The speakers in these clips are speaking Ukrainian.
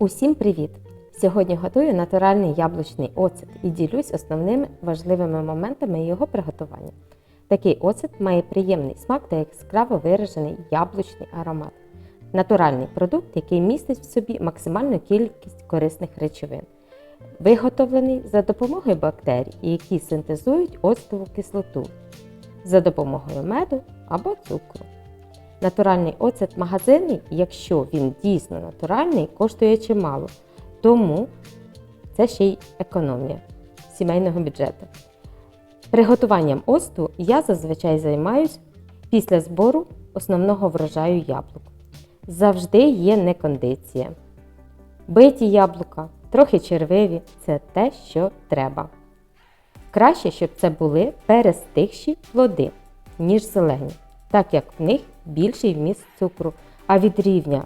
Усім привіт! Сьогодні готую натуральний яблучний оцет і ділюсь основними важливими моментами його приготування. Такий оцет має приємний смак та яскраво виражений яблучний аромат. Натуральний продукт, який містить в собі максимальну кількість корисних речовин, виготовлений за допомогою бактерій, які синтезують оцтову кислоту за допомогою меду або цукру. Натуральний оцет магазинний, якщо він дійсно натуральний, коштує чимало. Тому це ще й економія сімейного бюджету. Приготуванням оцту я зазвичай займаюсь після збору основного врожаю яблук. Завжди є некондиція. Биті яблука, трохи червиві це те, що треба. Краще, щоб це були перестигші плоди, ніж зелені, так як в них більший вміст цукру, а від рівня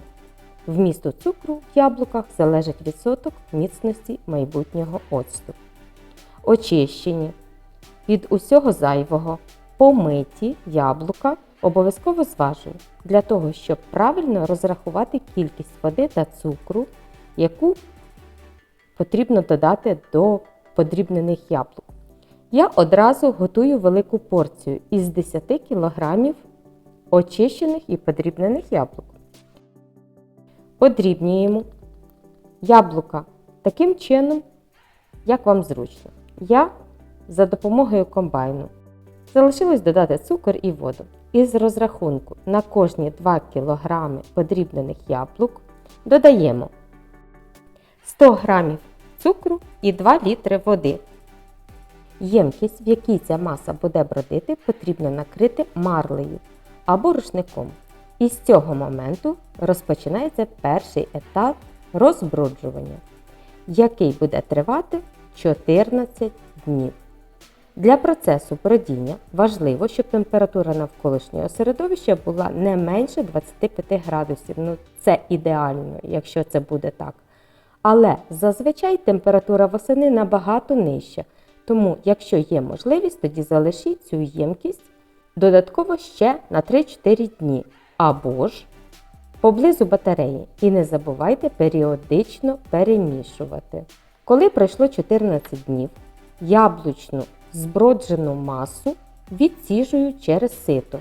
вмісту цукру в яблуках залежить відсоток міцності майбутнього оцту. Очищені від усього зайвого, помиті яблука обов'язково зважую для того, щоб правильно розрахувати кількість води та цукру, яку потрібно додати до подрібнених яблук. Я одразу готую велику порцію із 10 кг очищених і подрібнених яблук. Подрібнюємо яблука таким чином, як вам зручно. Я за допомогою комбайну. Залишилось додати цукор і воду. Із розрахунку на кожні 2 кг подрібнених яблук додаємо 100 г цукру і 2 літри води. Ємкість, в якій ця маса буде бродити, потрібно накрити марлею або рушником. І з цього моменту розпочинається перший етап розброджування, який буде тривати 14 днів. Для процесу бродіння важливо, щоб температура навколишнього середовища була не менше 25 градусів. Ну, це ідеально, якщо це буде так. Але зазвичай температура восени набагато нижча. Тому, якщо є можливість, тоді залишіть цю ємкість додатково ще на 3-4 дні або ж поблизу батареї. І не забувайте періодично перемішувати. Коли пройшло 14 днів, яблучну зброджену масу відсіжую через сито.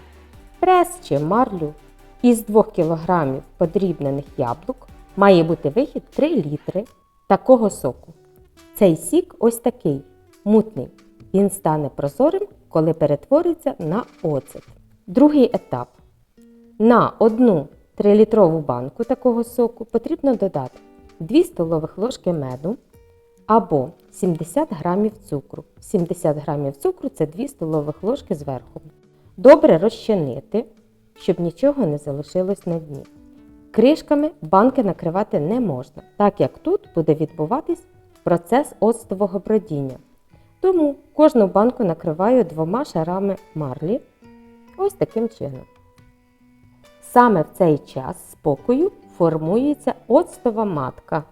Прес чи марлю із 2 кг подрібнених яблук має бути вихід 3 літри такого соку. Цей сік ось такий мутний. Він стане прозорим, коли перетвориться на оцет. Другий етап. На одну 3-літрову банку такого соку потрібно додати 2 столових ложки меду або 70 грамів цукру. 70 грамів цукру це 2 столових ложки зверху. Добре розчинити, щоб нічого не залишилось на дні. Кришками банки накривати не можна, так як тут буде відбуватись процес оцтового бродіння. Тому кожну банку накриваю двома шарами марлі. Ось таким чином. Саме в цей час спокою формується оцтова матка.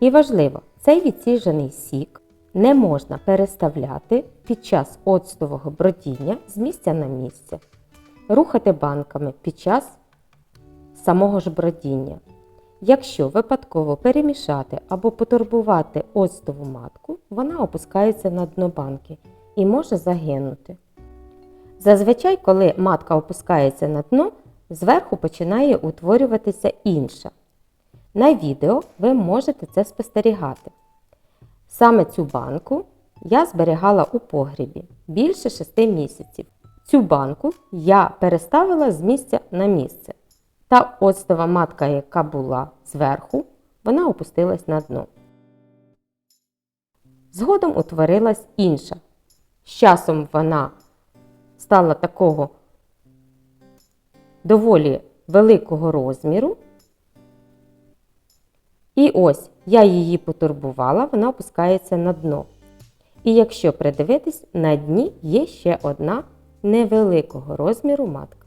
І важливо, цей відсіжений сік не можна переставляти під час оцтового бродіння з місця на місце, рухати банками під час самого ж бродіння. Якщо випадково перемішати або потурбувати оцтову матку, вона опускається на дно банки і може загинути. Зазвичай, коли матка опускається на дно, зверху починає утворюватися інша. На відео ви можете це спостерігати. Саме цю банку я зберігала у погрібі більше 6 місяців. Цю банку я переставила з місця на місце. Та оцтова матка, яка була зверху, вона опустилась на дно. Згодом утворилась інша. З часом вона стала такого доволі великого розміру. І ось я її потурбувала, вона опускається на дно. І якщо придивитись, на дні є ще одна невеликого розміру матка.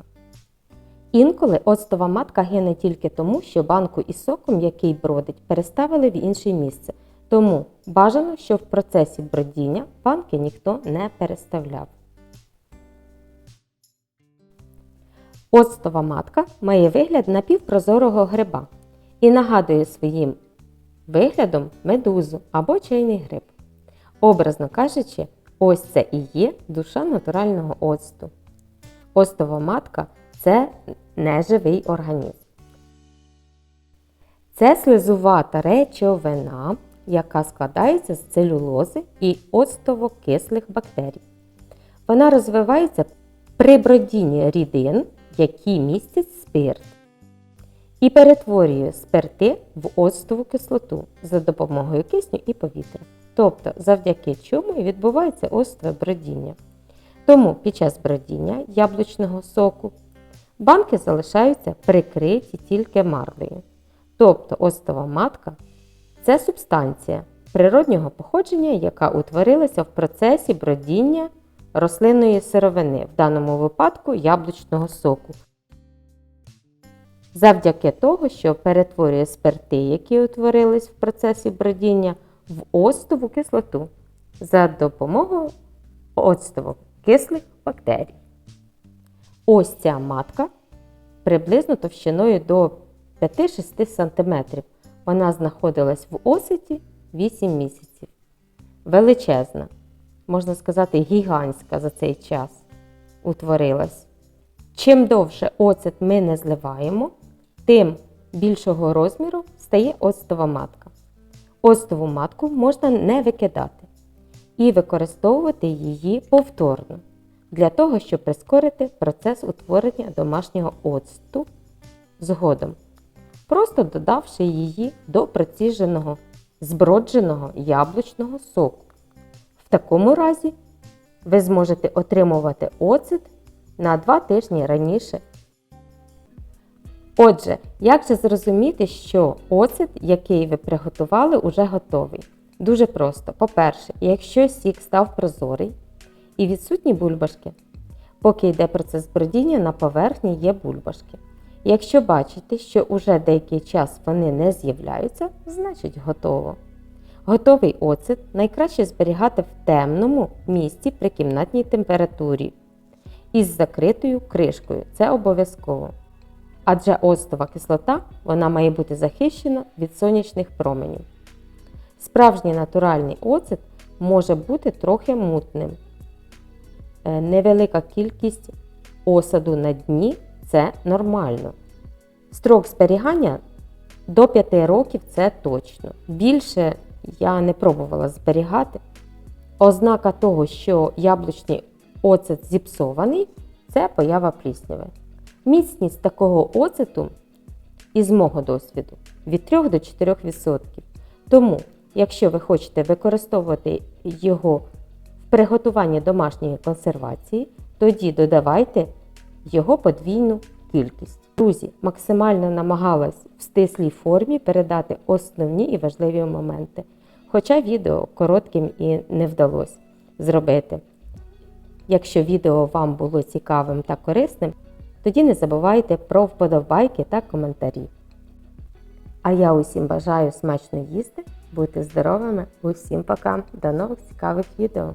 Інколи оцтова матка гине тільки тому, що банку із соком, який бродить, переставили в інше місце. Тому бажано, щоб в процесі бродіння банки ніхто не переставляв. Оцтова матка має вигляд напівпрозорого гриба. і нагадує своїм виглядом медузу або чайний гриб. Образно кажучи, ось це і є душа натурального оцту. Оцтова матка це неживий організм. Це слизувата речовина, яка складається з целюлози і оцтово-кислих бактерій. Вона розвивається при бродінні рідин, які містять спирт, і перетворює спирти в оцтову кислоту за допомогою кисню і повітря. Тобто, завдяки чому відбувається оцтове бродіння. Тому під час бродіння яблучного соку банки залишаються прикриті тільки марлею. Тобто оцтова матка це субстанція природнього походження, яка утворилася в процесі бродіння рослинної сировини, в даному випадку яблучного соку. Завдяки того, що перетворює спирти, які утворились в процесі бродіння, в оцтову кислоту за допомогою оцтово-кислих бактерій. Ось ця матка приблизно товщиною до 5-6 см. Вона знаходилась в оситі 8 місяців. Величезна, можна сказати, гігантська за цей час утворилась. Чим довше оцет ми не зливаємо, тим більшого розміру стає оцтова матка. Оцтову матку можна не викидати і використовувати її повторно для того, щоб прискорити процес утворення домашнього оцту згодом, просто додавши її до проціженого збродженого яблучного соку. В такому разі ви зможете отримувати оцет на 2 тижні раніше. Отже, як же зрозуміти, що оцет, який ви приготували, уже готовий? Дуже просто. По-перше, якщо сік став прозорий і відсутні бульбашки, поки йде процес бродіння, на поверхні є бульбашки. Якщо бачите, що уже деякий час вони не з'являються, значить готово. Готовий оцет найкраще зберігати в темному місці при кімнатній температурі із закритою кришкою. Це обов'язково. Адже оцтова кислота вона має бути захищена від сонячних променів. Справжній натуральний оцет може бути трохи мутним. Е, Невелика кількість осаду на дні це нормально. Строк зберігання до 5 років це точно. Більше я не пробувала зберігати. Ознака того, що яблучний оцет зіпсований, це поява плісняви. Міцність такого оцету, із мого досвіду, від 3 до 4%. Тому, якщо ви хочете використовувати його в приготуванні домашньої консервації, тоді додавайте його подвійну кількість. Друзі, максимально намагалась в стислій формі передати основні і важливі моменти. Хоча відео коротким і не вдалося зробити. Якщо відео вам було цікавим та корисним, тоді не забувайте про вподобайки та коментарі. А я усім бажаю смачно їсти, бути здоровими, усім пока, до нових цікавих відео!